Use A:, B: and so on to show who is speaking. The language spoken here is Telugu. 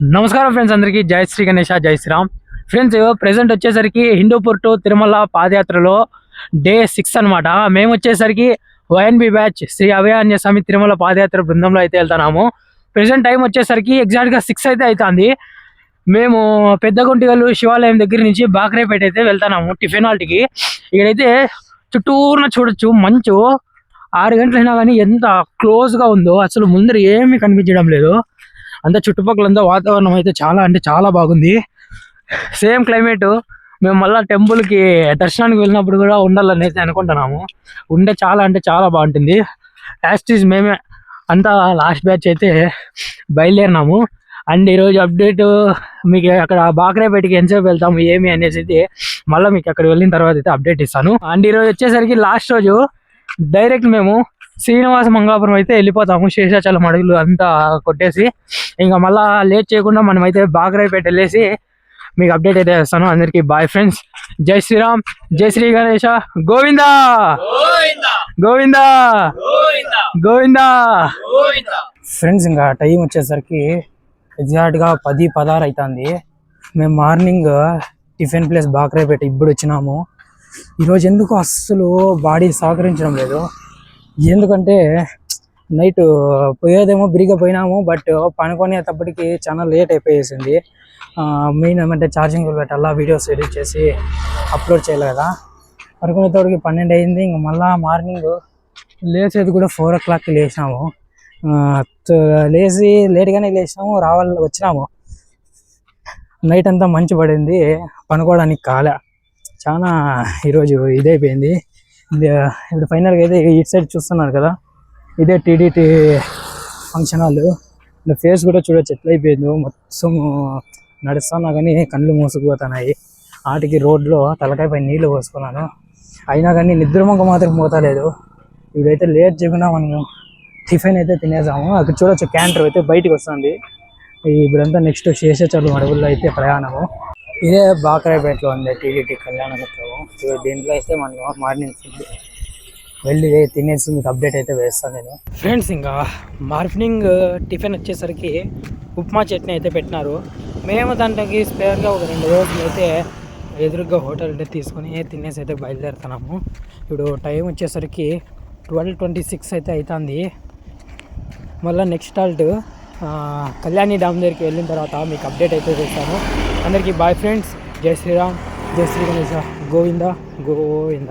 A: నమస్కారం ఫ్రెండ్స్ అందరికీ. జై శ్రీ గణేష జై శ్రీరామ్. ఫ్రెండ్స్ ప్రెసెంట్ వచ్చేసరికి హిందూపూర్ టు తిరుమల పాదయాత్రలో డే సిక్స్ అన్నమాట. మేము వచ్చేసరికి వైఎన్బి బ్యాచ్ శ్రీ అభయాంజ స్వామి తిరుమల పాదయాత్ర బృందంలో అయితే వెళ్తున్నాము. ప్రెసెంట్ టైం వచ్చేసరికి ఎగ్జాక్ట్గా సిక్స్ అయితే అవుతుంది మేము పెద్దగుంటిగల్లు శివాలయం దగ్గర నుంచి బాక్రేపేట అయితే వెళ్తున్నాము టిఫిన్ హాల్ట్కి ఇక్కడైతే చుట్టూరున చూడొచ్చు మంచు. ఆరు గంటలైనా కానీ ఎంత క్లోజ్గా ఉందో అసలు ముందర ఏమీ కనిపించడం లేదు. అంతా చుట్టుపక్కలంతా వాతావరణం అయితే చాలా అంటే చాలా బాగుంది. సేమ్ క్లైమేట్ మేము మళ్ళీ టెంపుల్కి దర్శనానికి వెళ్ళినప్పుడు కూడా ఉండాలని అనుకుంటున్నాము. ఉండే చాలా అంటే చాలా బాగుంటుంది. యాస్టీస్ మేమే అంతా లాస్ట్ బ్యాచ్ అయితే బయలుదేరినాము. అండ్ ఈరోజు అప్డేట్ మీకు అక్కడ బాక్రేపేటకి ఎంతసేపు వెళ్తాము ఏమి అనేసి అయితే మళ్ళీ మీకు అక్కడ వెళ్ళిన తర్వాత అయితే అప్డేట్ ఇస్తాను. అండ్ ఈరోజు వచ్చేసరికి లాస్ట్ రోజు డైరెక్ట్ మేము శ్రీనివాస మంగాపురం అయితే వెళ్ళిపోతాము. శేషాచలం అడుగులు అంతా కొట్టేసి ఇంకా మళ్ళా లేట్ చేయకుండా మనం అయితే బాగరాయిపేట వెళ్ళేసి మీకు అప్డేట్ అయితే చేస్తాను. అందరికీ బాయ్ ఫ్రెండ్స్ జై శ్రీరామ్. జై శ్రీ గణేష. గోవిందా. గోవిందా. గోవిందా. ఫ్రెండ్స్ ఇంకా టైం వచ్చేసరికి ఎగ్జాక్ట్గా పది పదహారు అవుతుంది మేము మార్నింగ్ టిఫిన్ ప్లేస్ బాక్రాయిపేట ఇప్పుడు వచ్చినాము. ఈరోజు ఎందుకు అస్సలు బాడీ సహకరించడం లేదు? ఎందుకంటే నైట్ పోయేదేమో బిరిగా పోయినాము బట్ పనుకునేటప్పటికి చాలా లేట్ అయిపోయేసింది. మెయిన్ ఏమంటే ఛార్జింగ్ పెట్టాలా వీడియోస్ ఎడిట్ చేసి అప్లోడ్ చేయాలి కదా. పడుకునేటప్పటికి పన్నెండు అయింది ఇంక మళ్ళా మార్నింగ్ లేచేది కూడా ఫోర్ ఓ క్లాక్కి లేచినాము. లేచి లేట్గానే లేచినాము రావాలి వచ్చినాము. నైట్ అంతా మంచు పడింది పనుకోవడానికి కాలే. చాలా ఈరోజు ఇదైపోయింది. ఇప్పుడు ఫైనల్గా అయితే ఇటు సైడ్ చూస్తున్నారు కదా. ఇదే టీడీటీ ఫంక్షన్ హాల్. ఫేస్ కూడా చూడొచ్చు ఎట్లా అయిపోయిందో. మొత్తం నడుస్తున్నా కానీ కళ్ళు మూసుకుపోతున్నాయి. ఆటికి రోడ్లో తలకాయ పై నీళ్ళు పోసుకున్నాను. అయినా కానీ నిద్రమొంగ మాత్రం పోతలేదు. ఇప్పుడైతే లేట్ చేయకుండా మనం టిఫిన్ అయితే తినేసాము. అక్కడ చూడొచ్చు క్యాంటర్ అయితే బయటికి వస్తుంది. ఇప్పుడంతా నెక్స్ట్ శేషాచలం అడవుల్లో అయితే ప్రయాణము. ఇదే బాకరాయపేటలో ఉంది టీడీటీ కళ్యాణ మండపం దీంట్లో అయితే మనం మార్నింగ్ ఫుడ్. వెళ్ళి తినేసి మీకు అప్డేట్ అయితే వేస్తాను నేను. ఫ్రెండ్స్ ఇంకా మార్నింగ్ టిఫిన్ వచ్చేసరికి ఉప్మా చట్నీ అయితే పెట్టినారు. మేము దాంట్లోకి స్పేర్గా ఒక రెండు రోజులు అయితే ఎదురుగా హోటల్ అయితే తీసుకొని తినేసి అయితే బయలుదేరుతున్నాము. ఇప్పుడు టైం వచ్చేసరికి ట్వెల్వ్ ట్వంటీ సిక్స్ అయితే అవుతుంది మళ్ళీ నెక్స్ట్ హాల్ట్ కళ్యాణి డామ్ దగ్గరికి వెళ్ళిన తర్వాత మీకు అప్డేట్ అయితే చేస్తాను. అందరికీ బాయ్ ఫ్రెండ్స్. జై శ్రీరామ్. జై శ్రీ గణేశ గోవింద. గోవింద.